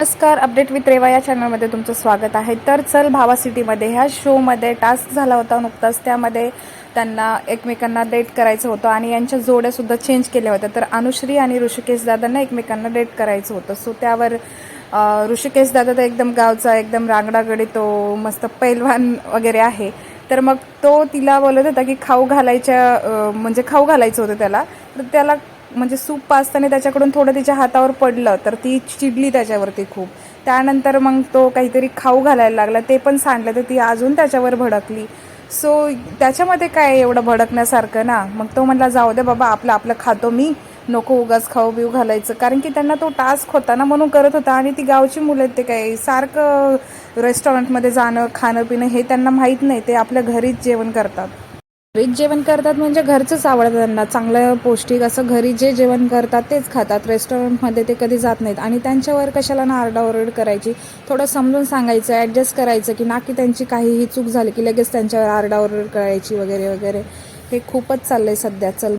नमस्कार update with Reva या चॅनलमध्ये तुमचं स्वागत आहे. तर चल भावा सिटीमध्ये ह्या शोमध्ये टास्क झाला होता नुकताच. त्यामध्ये त्यांना एकमेकांना डेट करायचं होतं आणि यांच्या जोड्यासुद्धा चेंज केल्या होत्या. तर अनुश्री आणि ऋषिकेश दादांना एकमेकांना डेट करायचं होतं. सो त्यावर ऋषिकेश दादा तर एकदम गावचा एकदम रांगडागडी तो मस्त पैलवान वगैरे आहे. तर मग तो तिला बोलत होता की खाऊ घालायच्या म्हणजे खाऊ घालायचं होतं त्याला. तर त्याला म्हणजे सूप पाचताना त्याच्याकडून थोडं तिच्या हातावर पडलं तर ती चिडली त्याच्यावरती खूप. त्यानंतर मग तो काहीतरी खाऊ घालायला लागला ते पण सांडलं तर ती अजून त्याच्यावर भडकली. सो त्याच्यामध्ये काय एवढं भडकण्यासारखं ना? मग तो म्हटला जाऊ दे बाबा आपलं आपलं खातो मी. नको उगाच खाऊ बिऊ घालायचं. कारण की त्यांना तो टास्क होता ना म्हणून करत होता आणि ती गावची मुलं आहेत ते काय सारखं रेस्टॉरंटमध्ये जाणं खाणं पिणं हे त्यांना माहीत नाही ते आपल्या घरीच जेवण करतात. घरीच जेवण करतात म्हणजे घरचंच आवडतं त्यांना. चांगलं पौष्टिक असं घरी जे जेवण करतात तेच खातात. रेस्टॉरंटमध्ये ते कधी जात नाहीत. आणि त्यांच्यावर कशाला ना आरडाओरड करायची. थोडं समजून सांगायचं ॲडजस्ट करायचं की ना की त्यांची काहीही चूक झाली की लगेच त्यांच्यावर आरडाओरड करायची वगैरे वगैरे. हे खूपच चाललं आहे सध्या. चल